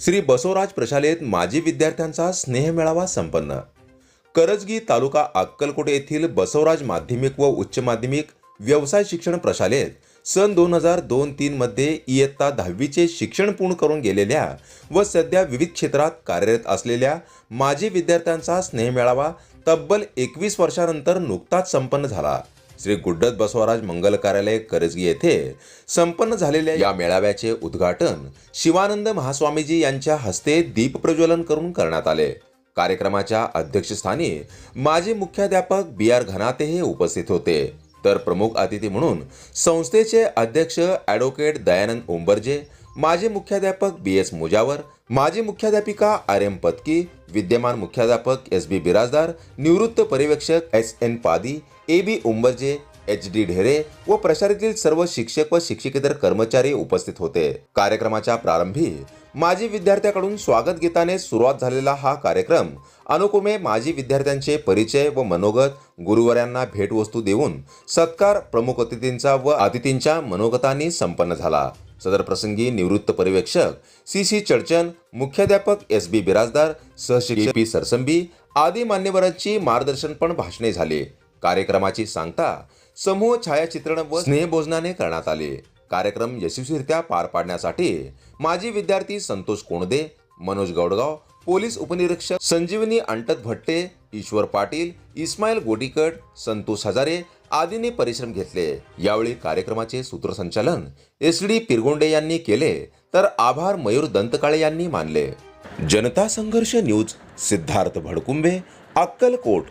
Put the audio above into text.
श्री बसवराज प्रशालेत माजी विद्यार्थ्यांचा स्नेहमेळावा संपन्न. करजगी तालुका अक्कलकोट येथील बसवराज माध्यमिक व उच्च माध्यमिक व्यवसाय शिक्षण प्रशालेत सन दोन हजार दोन तीनमध्ये इयत्ता दहावीचे शिक्षण पूर्ण करून गेलेल्या व सध्या विविध क्षेत्रात कार्यरत असलेल्या माजी विद्यार्थ्यांचा स्नेहमेळावा तब्बल एकवीस वर्षानंतर नुकताच संपन्न झाला. श्री गुड्डत बसवराज मंगल कार्यालय करजगी येथे संपन्न झालेल्या या मेळाव्याचे उद्घाटन शिवानंद महास्वामीजी यांच्या हस्ते दीपप्रज्वलन करून करण्यात आले. कार्यक्रमाच्या अध्यक्षस्थानी माजी मुख्याध्यापक बी आर घनाते हे उपस्थित होते. तर प्रमुख अतिथी म्हणून संस्थेचे अध्यक्ष ॲडव्होकेट दयानंद ओंबरजे माजी मुख्याध्यापक बी एस मुजावर माजी मुख्याध्यापिका आर एम पत्की विद्यमान मुख्याध्यापक एस बी बिराजदार निवृत्त पर्यवेक्षक S N Padi A B Umbarje H D Dhere व प्रशालेतील सर्व शिक्षक व शिक्षकेतर कर्मचारी उपस्थित होते. कार्यक्रमाच्या प्रारंभी माजी विद्यार्थ्याकडून स्वागत गीताने सुरुवात झालेला हा कार्यक्रम अनुक्रमे माजी विद्यार्थ्यांचे परिचय व मनोगत गुरुवर्यांना भेटवस्तू देऊन सत्कार प्रमुख अतिथींचा व अतिथींच्या मनोगतांनी संपन्न झाला. सदर प्रसंगी निवृत्त पर्यवेक्षक सी सी चडचन मुख्याध्यापक एस बी बिराजदार सहशिक्षक पी सरसंबी आदी मान्यवरांची मार्गदर्शनपण भाषणे झाले. कार्यक्रमाची सांगता समूह छायाचित्रण व स्नेहभोजनाने करण्यात आले. कार्यक्रम यशस्वीरित्या पार पाडण्यासाठी माजी विद्यार्थी संतोष कोणदे मनोज गौडगाव पोलीस उपनिरीक्षक संजीवनी अंटत भट्टे ईश्वर पाटील इस्माईल गोडीकट संतोष हजारे आदींनी परिश्रम घेतले. यावेळी कार्यक्रमाचे सूत्रसंचालन एस डी पिरगोंडे यांनी केले तर आभार मयूर दंतकाळे यांनी मानले. जनता संघर्ष न्यूज सिद्धार्थ भडकुंबे अक्कलकोट.